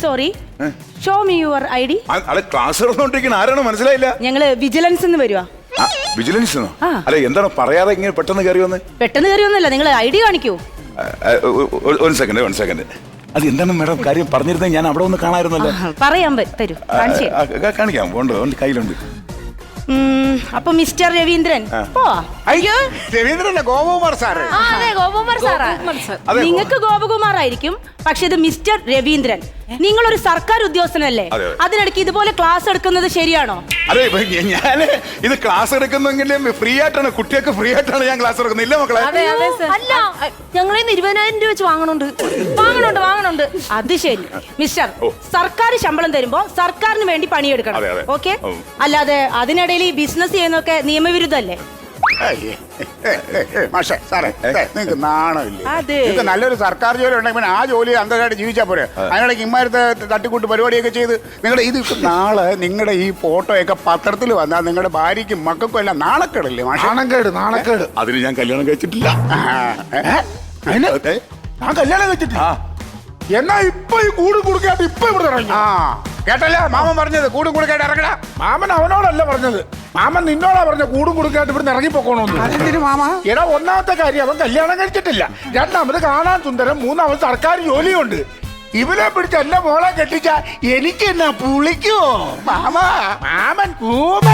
Sorry show me your I D class ആരാണ് മനസ്സിലായില്ല? ഞങ്ങൾ വിജിലൻസ് എന്ന് വരുവാ. വിജിലൻസ്. അല്ല എന്താണ് പറയാതെ ഇങ്ങനെ പെട്ടെന്ന് കയറി വന്ന്? പെട്ടെന്ന് കയറിയൊന്നുമല്ല നിങ്ങൾ ഐ ഡി കാണിക്കൂ. ഒരു സെക്കൻഡ് വൺ സെക്കൻഡ് അത് എന്താണ് മാഡം കാര്യം പറഞ്ഞിരുന്നത്? ഞാൻ അവിടെ ഒന്ന് കാണാമായിരുന്നല്ലോ പറയാൻ തരൂ. കാണിക്കാം. ഉണ്ട് കയ്യിലുണ്ട്. അപ്പൊ മിസ്റ്റർ രവീന്ദ്രൻ. പോവാ അയ്യോ. രവീന്ദ്രന്റെ ഗോപകുമാർ സാറ്. ആ, അതെ ഗോപകുമാർ സാറാ. നിങ്ങൾക്ക് ഗോപകുമാർ ആയിരിക്കും പക്ഷെ ഇത് മിസ്റ്റർ രവീന്ദ്രൻ. നിങ്ങളൊരു സർക്കാർ ഉദ്യോഗസ്ഥനല്ലേ? അതെ, അതെ. അതിനിടയ്ക്ക് ഇതുപോലെ ക്ലാസ് എടുക്കുന്നത് ശരിയാണോ? അതെ ഇപ്പൊ ഞ- ഞാൻ ഇത് ക്ലാസ് എടുക്കുന്നെങ്കിലും ഫ്രീ ആയിട്ടാണ്. കുട്ടികൾക്ക് ഫ്രീ ആയിട്ടാണ് ഞാൻ ക്ലാസ് എടുക്കുന്നത്. ഇല്ല മക്കളെ? അല്ല. ഞങ്ങളെ ഇരുപതിനായിരം രൂപ വെച്ച് വാങ്ങണുണ്ട്. വാങ്ങണുണ്ട് വാങ്ങണുണ്ട്. അത് ശരി. മിസ്റ്റർ ഓ. സർക്കാർ ശമ്പളം തരുമ്പോ സർക്കാരിന് വേണ്ടി പണിയെടുക്കണം. അതെ, അതെ. ഓക്കെ? ഓ. അല്ലാതെ അതിനിടയിൽ ഈ ബിസിനസ് ചെയ്യുന്നൊക്കെ നിയമവിരുദ്ധല്ലേ സാറേ നിങ്ങൾക്ക് നാണമില്ലേ? അതെ. നിങ്ങൾക്ക് നല്ലൊരു സർക്കാർ ജോലി ഉണ്ടെങ്കിൽ പിന്നെ ആ ജോലി അന്തരായിട്ട് ജീവിച്ചാൽ പോരെ. അതിനിടയ്ക്ക് ഇമ്മാരത്തെ തട്ടിക്കൂട്ട് പരിപാടിയൊക്കെ ചെയ്ത് നിങ്ങളുടെ ഇത് ഇപ്പൊ നാളെ നിങ്ങളുടെ ഈ ഫോട്ടോയൊക്കെ പത്രത്തിൽ വന്നാൽ നിങ്ങളുടെ ഭാര്യയ്ക്കും മക്കൾക്കും എല്ലാം നാണക്കേടല്ലേ മാഷെ? നാണക്കേട് നാണക്കേട്. അതിന് ഞാൻ കല്യാണം കഴിച്ചിട്ടില്ല. ആ, ഏ? അതിന്? ഏ? ഞാൻ കല്യാണം വെച്ചിട്ട് ആ. എന്നാ ഇപ്പൊ ഈ കൂട് കുടുക്കായിട്ട് ഇപ്പൊ ഇവിടെ ഇറങ്ങി ആ. കേട്ടല്ലേ മാമൻ പറഞ്ഞത് കൂട് കൂടുക്കായിട്ട് ഇറങ്ങടാ. മാമൻ അവനോടല്ല പറഞ്ഞത്. മാമൻ നിന്നോടാ പറഞ്ഞ കൂടും കുടുക്കാട്ട് ഇവിടുന്ന് ഇറങ്ങിപ്പോക്കണോന്ന്. അതെന്തിനു മാമ? എടാ ഒന്നാമത്തെ കാര്യം അവൻ കല്യാണം കഴിച്ചിട്ടില്ല. രണ്ടാമത് കാണാൻ സുന്ദരം മൂന്നാമത് സർക്കാർ ജോലിയുണ്ട്. ഇവനെ പിടിച്ച് എന്നെ മോളെ കെട്ടിച്ച എനിക്ക് എന്നാ പുളിക്കോ? മാമ. മാമൻ കൂമൻ.